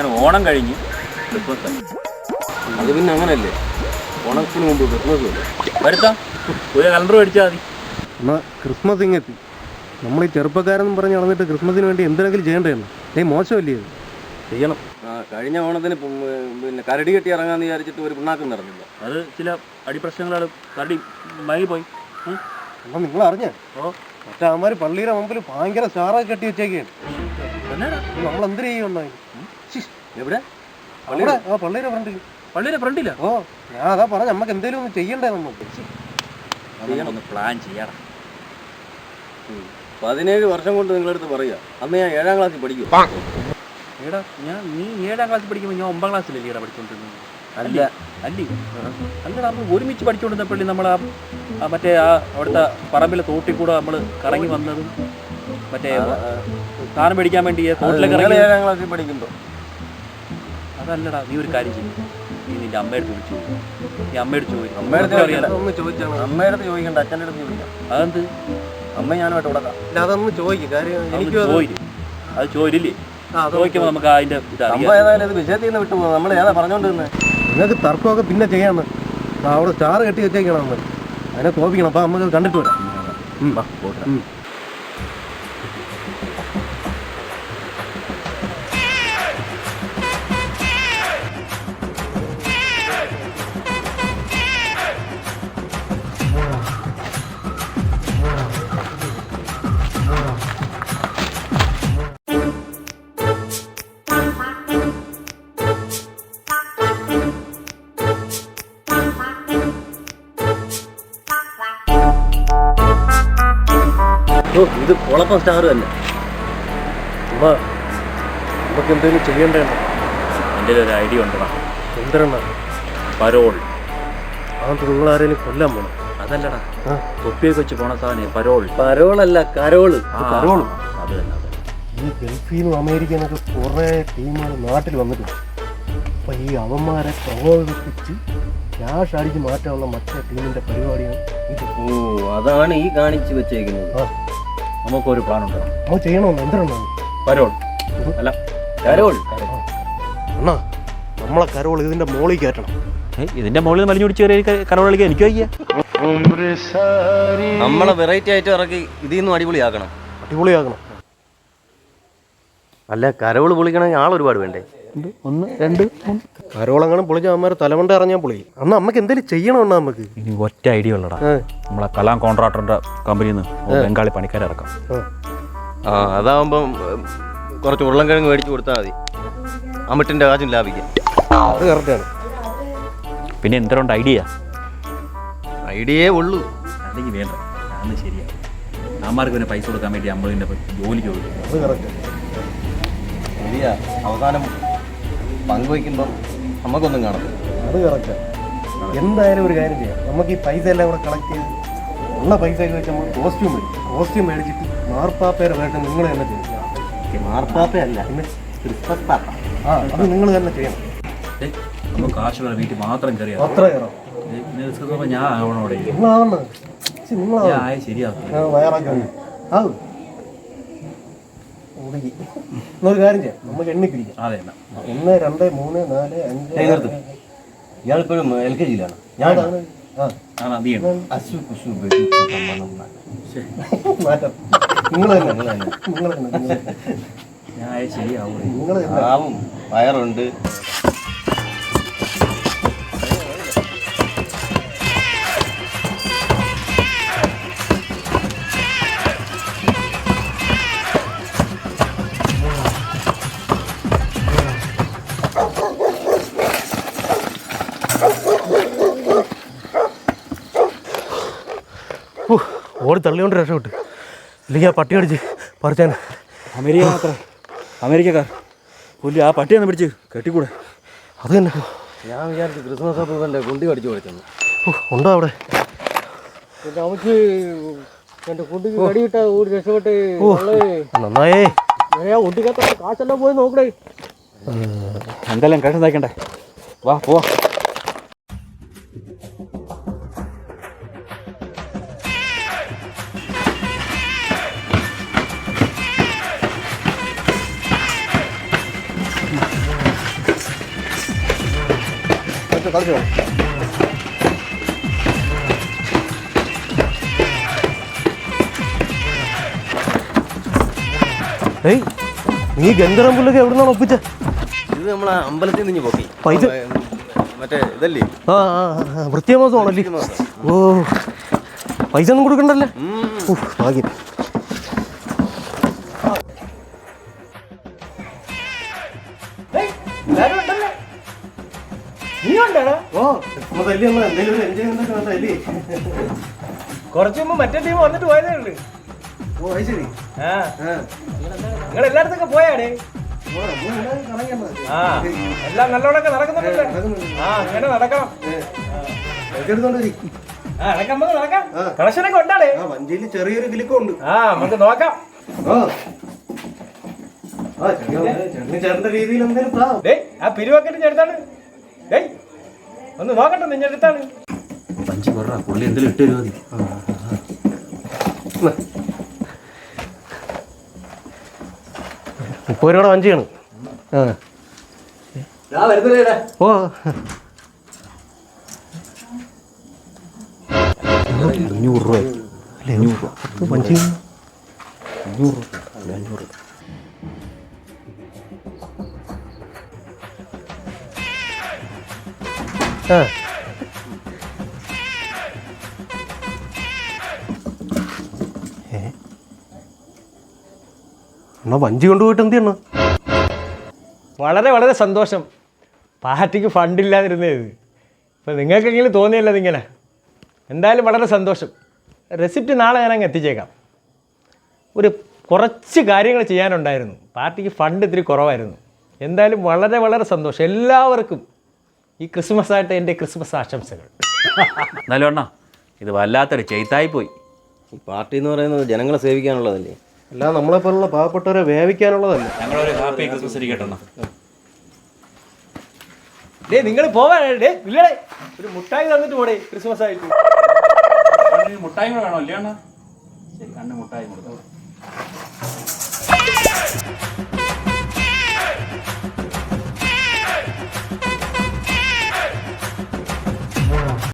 അങ്ങനെ ഓണം കഴിഞ്ഞ്. ക്രിസ്മസ്. അത് പിന്നെ അങ്ങനല്ലേ? ഓണത്തിന് മുമ്പ് ക്രിസ്മസ് വരുത്താം. ഒരു കലണ്ടർ മേടിച്ചാൽ മതി. എന്നാ ക്രിസ്മസ് ഇങ്ങെത്തി. നമ്മൾ ഈ ചെറുപ്പക്കാരെന്ന് പറഞ്ഞ് നടന്നിട്ട് ക്രിസ്മസിന് വേണ്ടി എന്തെങ്കിലും ചെയ്യേണ്ടതെന്ന്. ഏയ് മോശമല്ലേ ഇത്? ചെയ്യണം. ആ കഴിഞ്ഞ ഓണത്തിന് പു- പിന്നെ കരടി കെട്ടി ഇറങ്ങാന്ന് വിചാരിച്ചിട്ട് ഒരു പിണ്ണാക്കും നടന്നില്ല അത് ചില അടിപ്രശ്നങ്ങളാണ്. കരടി മയങ്ങിപ്പോയി ഉം. അപ്പം നിങ്ങൾ അറിഞ്ഞേ ഓ. മറ്റേ അവന്മാർ പള്ളിയുടെ മുമ്പിൽ ഭയങ്കര സ്റ്റാറൊക്കെ കെട്ടി വെച്ചേക്കാണ് എന്നാടാ നമ്മൾ എന്തിനു ചെയ്യുന്നുണ്ടോ എവിടെ? പള്ളിയുടെ ഫ്രണ്ടിൽ പള്ളിയുടെ ഫ്രണ്ടില്ല ഓ ഞാൻ അതാ പറഞ്ഞ നമുക്ക് എന്തെങ്കിലും ഒന്ന് ചെയ്യണ്ടേ നമുക്ക്? ഒന്ന് പ്ലാൻ ചെയ്യണം പതിനേഴ് വർഷം കൊണ്ട് നിങ്ങളടുത്ത് പറയുക. അന്ന് ഞാൻ ഏഴാം ക്ലാസ്സിൽ പഠിക്കും എടാ ഞാൻ നീ ഏഴാം ക്ലാസ്സിൽ പഠിക്കുമ്പോൾ ഞാൻ ഒമ്പതാം ക്ലാസ്സിലല്ലേ ഈടാ പഠിച്ചോണ്ടിരുന്നത്? അല്ല. അല്ലേ? അല്ലടാ നമ്മൾ ഒരുമിച്ച് പഠിച്ചുകൊണ്ടിരുന്നപ്പോഴേ നമ്മൾ ആ മറ്റേ ആ അവിടുത്തെ പറമ്പിലെ തോട്ടിൽ കൂടെ നമ്മൾ കറങ്ങി വന്നതും മറ്റേ സാധനം മേടിക്കാൻ വേണ്ടി തോട്ടിലൊക്കെ ഏഴാം ക്ലാസ്സിൽ പഠിക്കുമ്പോൾ അതല്ലടാ നീ ഒരു കാര്യം ചെയ്യും. നീ നിന്റെ അമ്മയുടെ വിളിച്ചു നീ അമ്മയുടെ ചോദിക്കും. അമ്മയുടെ അറിയാലോ ഒന്ന് ചോദിച്ചാണ് അമ്മയുടെ അടുത്ത് ചോദിക്കണ്ട. അച്ഛന്റെ അടുത്ത് ചോദിക്കാം. അതെന്ത്? അമ്മ ഞാനുമായിട്ട് കൊടുക്കാം ഇല്ല അതൊന്ന് ചോദിക്കും. കാര്യം എനിക്ക് അത് ചോദിക്കും. അത് ചോദില്ലേ ചോദിക്കുമ്പോൾ നമുക്ക് അതിന്റെ അമ്മ ഏതായാലും ഇത് വിഷയത്തിൽ നിന്ന് വിട്ടു നമ്മൾ ഏതാ പറഞ്ഞുകൊണ്ടിരുന്നത് നിങ്ങൾക്ക് തർക്കമൊക്കെ പിന്നെ ചെയ്യാന്ന്. അവിടെ ചാറ് കെട്ടി വെച്ചേക്കണം നമ്മൾ അതിനെ കോപിക്കണം. അപ്പൊ നമുക്ക് കണ്ടിട്ട് വരാം. ഇത് കുളപ്പം സ്റ്റാർ തന്നെ അമ്മ നമുക്ക് എന്തെങ്കിലും ചെയ്യണ്ടേ? എന്റെ ഒരു ഐഡിയ ഉണ്ടടാ. എന്തരണ പരോൾ. അതുകൊണ്ട് നിങ്ങൾ ആരെങ്കിലും കൊല്ലാൻ പോണം? അതല്ലടാ. തൊപ്പിയൊക്കെ വെച്ച് പോണ സാധനം പരോൾ. പരോളല്ല കരോൾ ആ, അത് തന്നെ ഈ ഗൾഫിൽ നിന്നും അമേരിക്കയിൽ നിന്നൊക്കെ കുറേ ടീമുകൾ നാട്ടിൽ വന്നിട്ടുണ്ട്. അപ്പം ഈ അവന്മാരെ പ്രകോപിപ്പിച്ച് ക്യാഷ് അടിച്ച് മാറ്റാനുള്ള മറ്റേ ടീമിന്റെ പരിപാടിയാണ് ഇത്. ഓ അതാണ് ഈ കാണിച്ചു വെച്ചേക്കുന്നത്. ആ. നമുക്കൊരു പ്ലാൻ ഉണ്ട് നമ്മൾ ചെയ്യണമെന്ന് എന്തിനാണ് പരോൾ അല്ല കരോൾ. അണ്ണാ നമ്മളെ കരോൾ ഇതിന്റെ മോളിൽ കയറ്റണം. ഇതിന്റെ മോളിൽ മലിഞ്ഞു പിടിച്ച് കയറി കരോൾ കളിക്കാൻ എനിക്ക് വയ്യ. നമ്മളെ വെറൈറ്റി ആയിട്ട് ഇറക്കി ഇതിൽ നിന്നും അടിപൊളിയാക്കണം. അടിപൊളിയാക്കണം. അല്ല കരോൾ പൊളിക്കണമെങ്കിൽ ആളൊരുപാട് ഒരുപാട് വേണ്ടേ? ഒന്ന് രണ്ട് കരോളങ്ങളും പൊളിച്ച അവന്മാരെ തലമുണ്ട ഇറങ്ങിയാൽ പൊളി. അന്ന് അമ്മയ്ക്ക് എന്തെങ്കിലും ചെയ്യണമെന്നാ നമുക്ക് ഇനി ഒറ്റ ഐഡിയ ഉള്ളടാ. നമ്മളെ കലാം കോൺട്രാക്ടറിന്റെ കമ്പനിയിൽ നിന്ന് ഒരു ബംഗാളി പണിക്കാരെ ഇറക്കാം. ആ. അതാവുമ്പം കുറച്ച് ഉരുളൻകിഴങ്ങ് മേടിച്ചു കൊടുത്താൽ മതി. അമ്മട്ടിന്റെ കാശും ലാഭിക്കാം. അത് കറക്റ്റാണ് പിന്നെ എന്തരണ്ട് ഐഡിയ? ഐഡിയേ ഉള്ളൂ. അല്ലെങ്കിൽ വേണ്ട. അന്ന് ശരിയാണ് അമ്മമാർക്ക് പിന്നെ പൈസ കൊടുക്കാൻ വേണ്ടി നമ്മൾ ജോലിക്ക് ജോലി ചോദിക്കും അത് കറക്റ്റ് ശരിയാ. അവസാനം പങ്കുവയ്ക്കുമ്പം നമുക്കൊന്നും കാണത്തില്ല. അത് കറക്റ്റ് എന്തായാലും ഒരു കാര്യം ചെയ്യാം. നമുക്ക് ഈ പൈസ എല്ലാം കൂടെ കളക്ട് ചെയ്ത് ഉള്ള പൈസ ഒക്കെ വെച്ച് നമ്മൾ കോസ്റ്റ്യൂം മേടിക്കും കോസ്റ്റ്യൂം മേടിച്ചിട്ട് മാർപ്പാപ്പയുടെ വേഷം നിങ്ങൾ തന്നെ ചെയ്യും മാർപ്പാപ്പയല്ല ക്രിസ്മസ് പാപ്പ ആ അത് നിങ്ങൾ തന്നെ ചെയ്യണം. വീട്ടിൽ മാത്രം കയറിയാ അത്ര കയറാം ഞാൻ ആവണോടെ നിങ്ങളാവണം. വയറാക്കി ആവും. ഉടുക്കി. എന്നൊരു കാര്യം ചെയ്യാം. നമുക്ക് എണ്ണി പിരിക്കാം അതെ ഒന്ന് രണ്ട് മൂന്ന് നാല് അഞ്ച് ഇയാളിപ്പോഴും എൽ കെ ജിയിലാണ് ഞാൻ അശു കുശു മാറ്റാം. നിങ്ങൾ തന്നെ നിങ്ങൾ തന്നെ. നിങ്ങൾ ആവും. നിങ്ങൾ ഓടി തള്ളിക്കൊണ്ട് രക്ഷപ്പെട്ട് ഇല്ലെങ്കിൽ ആ പട്ടി അടിച്ച് പറിച്ചാൻ അമേരിക്ക മാത്രം. അമേരിക്കക്കാർ. പുല്ലി ആ പട്ടിയാണ് പിടിച്ച് കെട്ടിക്കൂടെ. അത് തന്നെ. ഞാൻ വിചാരിച്ചു ക്രിസ്മസ് അപ്പം കുണ്ടി കടിച്ചു പഠിച്ചു ഉണ്ടോ അവിടെ? നമുക്ക് എന്റെ കുട്ടിക്ക് കടിയിട്ട ഒരു രക്ഷപ്പെട്ട് നന്നായേ. ഒട്ടിക്കത്ത കാശെല്ലാം പോയി നോക്കണേ എന്തെല്ലാം കഴിച്ചു തയ്ക്കണ്ടേ? വാ പോവാ. കളിച്ചോ കളിച്ചോ ഏയ് നീ ഗന്ധർവം പുല്ലൊക്കെ എവിടെ നിന്നാണ് ഒപ്പിച്ച? ഇത് നമ്മളെ അമ്പലത്തിൽ നിന്ന് പോക്കി. പൈസ? മറ്റേ ഇതല്ലേ? ആ ആ, ആ, വൃത്തിയാമാസമാണല്ലേ ഓ പൈസ ഒന്നും കൊടുക്കണ്ടല്ലേ? ഉഫ്, ഭാഗ്യം. കുറച്ച് മുമ്പ് മറ്റേ ടീം വന്നിട്ട് പോയതേ ഉള്ളു. ഓ അത് ശരി. ആ. നിങ്ങൾ എല്ലായിടത്തൊക്കെ പോയാടേ? ആ. എല്ലാം നല്ലോണൊക്കെ നടക്കുന്നുണ്ടല്ലേ? ആ അങ്ങനെ നടക്കണം. ആ നമുക്ക് നടക്കാം. ആ. കളക്ഷനൊക്കെ ഉണ്ടാടേ? ആ വഞ്ചിയിൽ ചെറിയൊരു ഉണ്ട്. ആ നമുക്ക് നോക്കാം. ആ. ആ ചേട്ടന് ചേട്ടന് ചേട്ടന്റെ രീതിയിൽ എന്തെങ്കിലും ആ പിരിവൊക്കെ ഡേയ് ഒന്ന് നോക്കട്ടെ നിന്റെ അടുത്താണ് പഞ്ചി പറ പുള്ളി എന്തെങ്കിലും ഇട്ട് തരുമതി മുപ്പത് രൂപയുടെ വഞ്ചിയാണ് ആ. ഞാൻ വരുന്നില്ലേടാ ഓ. അഞ്ഞൂറ് രൂപ. അല്ലേ അഞ്ഞൂറ് രൂപ. പത്ത് വഞ്ചി അഞ്ഞൂറ് രൂപ. അല്ല അഞ്ഞൂറ് ആ എന്നാ വഞ്ചി കൊണ്ടുപോയിട്ട് എന്ത് വളരെ വളരെ സന്തോഷം. പാർട്ടിക്ക് ഫണ്ടില്ലാതിരുന്നത് ഇപ്പം നിങ്ങൾക്കെങ്കിലും തോന്നിയല്ലോ ഇതിങ്ങനെ. എന്തായാലും വളരെ സന്തോഷം. റെസിപ്റ്റ് നാളെ ഞാൻ അങ്ങ് എത്തിച്ചേക്കാം. ഒരു കുറച്ച് കാര്യങ്ങൾ ചെയ്യാനുണ്ടായിരുന്നു. പാർട്ടിക്ക് ഫണ്ട് ഇത്തിരി കുറവായിരുന്നു. എന്തായാലും വളരെ വളരെ സന്തോഷം. എല്ലാവർക്കും ഈ ക്രിസ്മസ് ആയിട്ട് എന്റെ ക്രിസ്മസ് ആശംസകൾ. നല്ലോണ്ണ ഇത് വല്ലാത്തൊരു ചെയ്ത്തായി പോയി ഈ പാർട്ടി എന്ന് പറയുന്നത് ജനങ്ങളെ സേവിക്കാനുള്ളതല്ലേ? അല്ല നമ്മളെ പോലുള്ള പാവപ്പെട്ടവരെ വേവിക്കാനുള്ളതല്ലേ? ഞങ്ങളൊരു ഹാപ്പി ക്രിസ്മസ് ഡേ നിങ്ങൾ പോവാനേ ഇല്ലേ ഒരു മുട്ടായി തന്നിട്ട് പോടേ ക്രിസ്മസ് ആയിട്ട് മുട്ടായി കൂടെ വേണോ ഇല്ലേ അണ്ണ മുട്ടായി കൊടുത്തോ.